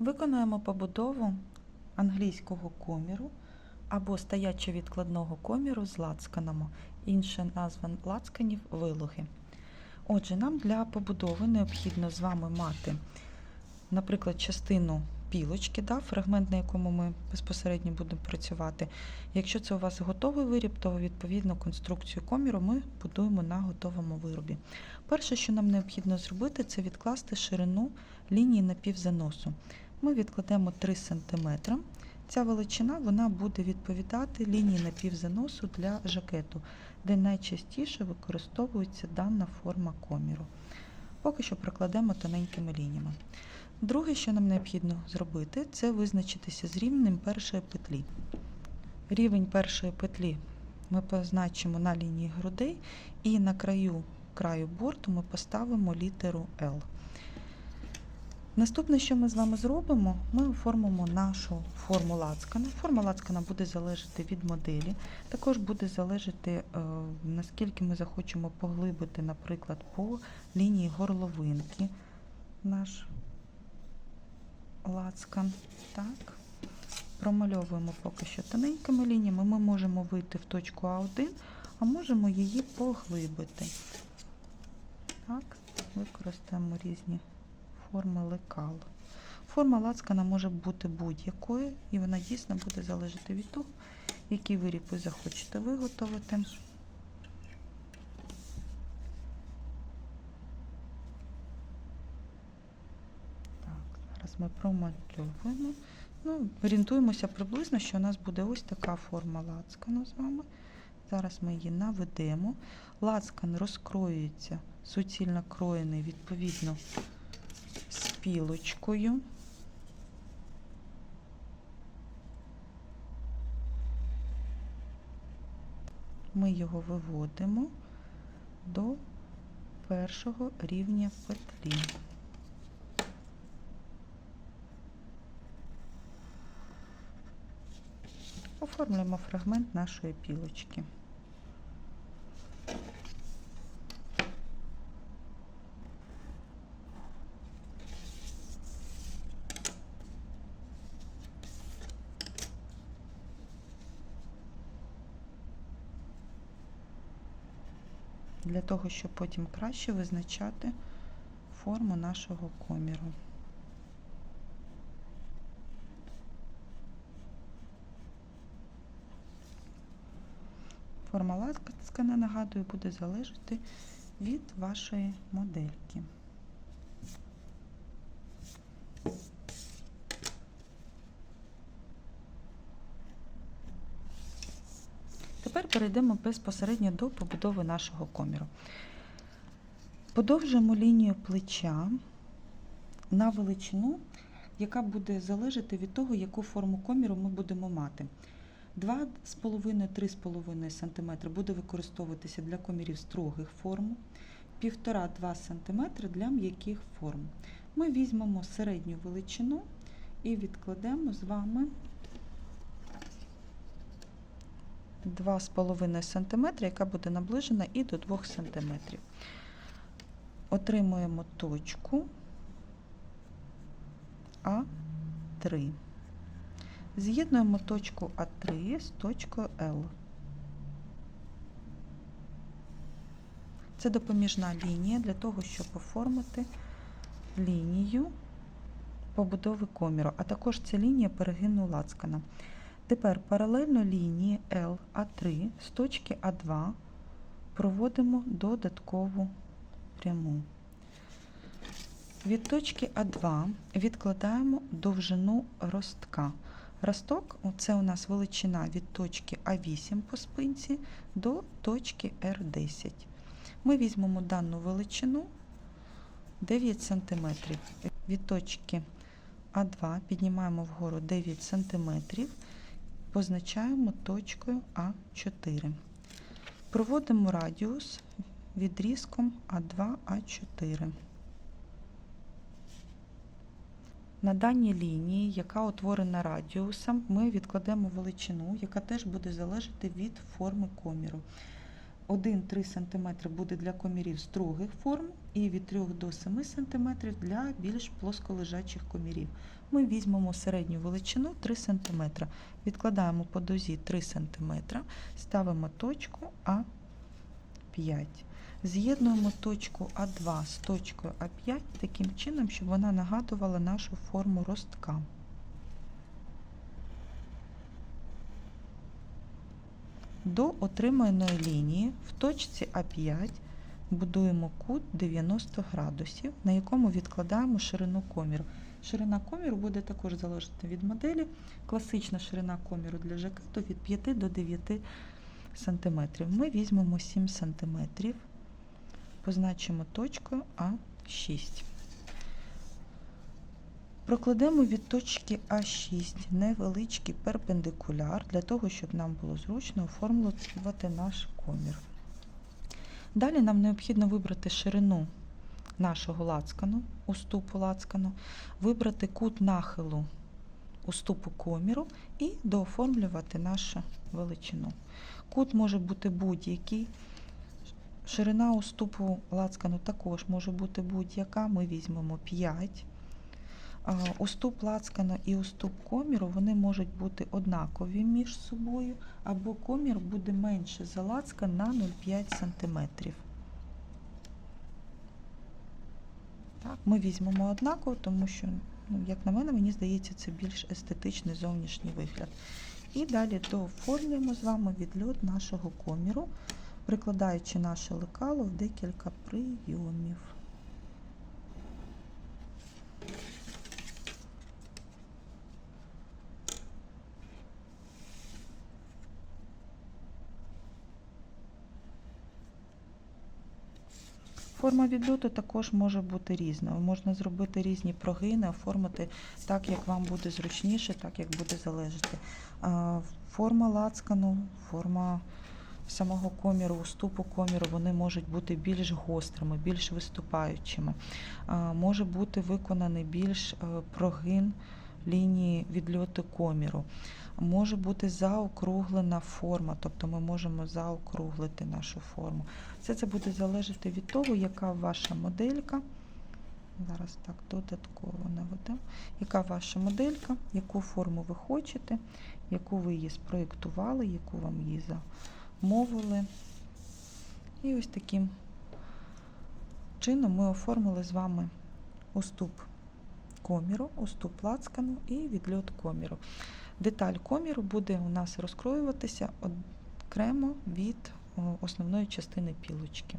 Виконуємо побудову англійського коміру або стоячо-відкладного коміру з лацканами. Інша назва лацканів вилуги. Отже, нам для побудови необхідно з вами мати, наприклад, частину пілочки, да, фрагмент, на якому ми безпосередньо будемо працювати. Якщо це у вас готовий виріб, то відповідно конструкцію коміру ми будуємо на готовому виробі. Перше, що нам необхідно зробити, це відкласти ширину лінії напівзаносу. Ми відкладемо 3 см. Ця величина вона буде відповідати лінії напівзаносу для жакету, де найчастіше використовується дана форма коміру. Поки що прокладемо тоненькими лініями. Друге, що нам необхідно зробити, це визначитися з рівнем першої петлі. Рівень першої петлі ми позначимо на лінії грудей і на краю краю борту ми поставимо літеру L. Наступне, що ми з вами зробимо, ми оформимо нашу форму лацкана. Форма лацкана буде залежати від моделі, також буде залежати, е, наскільки ми захочемо поглибити, наприклад, по лінії горловинки наш лацкан. Так. Промальовуємо поки що тоненькими лініями. Ми можемо вийти в точку А1, а можемо її поглибити. Так, використаємо різні форми лекал. Форма лацкана може бути будь-якою, і вона дійсно буде залежати від того, який виріб ви захочете виготовити. Так, зараз ми промальовуємо. Ну, орієнтуємося приблизно, що у нас буде ось така форма лацкану з вами. Зараз ми її наведемо. Лацкан розкроюється, суцільно кроєний відповідно з пілочкою. Ми його виводимо до першого рівня петлі. Оформлюємо фрагмент нашої пілочки. Для того, щоб потім краще визначати форму нашого коміру. Форма ласкана, нагадую, буде залежати від вашої модельки. Тепер перейдемо безпосередньо до побудови нашого коміру. Подовжуємо лінію плеча на величину, яка буде залежати від того, яку форму коміру ми будемо мати. 2,5-3,5 см буде використовуватися для комірів строгих форм, 1,5-2 см для м'яких форм. Ми візьмемо середню величину і відкладемо з вами 2,5 см, яка буде наближена і до 2 см. Отримуємо точку А3. З'єднуємо точку А3 з точкою Л. Це допоміжна лінія для того, щоб оформити лінію побудови коміру, а також ця лінія перегину лацкана. Тепер паралельно лінії LA3 з точки А2 проводимо додаткову пряму. Від точки А2 відкладаємо довжину ростка. Росток це у нас величина від точки А8 по спинці до точки Р10. Ми візьмемо дану величину 9 см. Від точки А2 піднімаємо вгору 9 см, позначаємо точкою А4. Проводимо радіус відрізком А2А4. На даній лінії, яка утворена радіусом, ми відкладемо величину, яка теж буде залежати від форми коміру. 1-3 см буде для комірів строгих форм і від 3 до 7 см для більш плосколежачих комірів. Ми візьмемо середню величину 3 см, відкладаємо по дозі 3 см, ставимо точку А5. З'єднуємо точку А2 з точкою А5 таким чином, щоб вона нагадувала нашу форму ростка. До отриманої лінії в точці А5 будуємо кут 90 градусів, на якому відкладаємо ширину коміру. Ширина коміру буде також залежати від моделі. Класична ширина коміру для жакету від 5 до 9 см. Ми візьмемо 7 см, позначимо точкою А6. Прокладемо від точки А6 невеличкий перпендикуляр для того, щоб нам було зручно оформлювати наш комір. Далі нам необхідно вибрати ширину нашого лацкану, уступу лацкану, вибрати кут нахилу уступу коміру і дооформлювати нашу величину. Кут може бути будь-який. Ширина уступу лацкану також може бути будь-яка. Ми візьмемо 5. А, Уступ лацкану і уступ коміру вони можуть бути однакові між собою, або комір буде менше за лацкан на 0,5 см. Так, ми візьмемо однаково, тому що, ну, як на мене, мені здається, це більш естетичний зовнішній вигляд. І далі дооформлюємо з вами відльот нашого коміру, прикладаючи наше лекало в декілька прийомів. Форма відльоту також може бути різною. Можна зробити різні прогини, оформити так, як вам буде зручніше, так як буде залежати. Форма лацкану, форма самого коміру, уступу коміру, вони можуть бути більш гострими, більш виступаючими. Може бути виконаний більш е, прогин лінії відльоту коміру. Може бути заокруглена форма, тобто ми можемо заокруглити нашу форму. Все це буде залежати від того, яка ваша моделька. Зараз так додатково наведемо. Яка ваша моделька, яку форму ви хочете, яку ви її спроєктували, яку вам її замовили. І ось таким чином ми оформили з вами уступ коміру, уступ лацкану і відльот коміру. Деталь коміру буде у нас розкроюватися окремо від основної частини пілочки.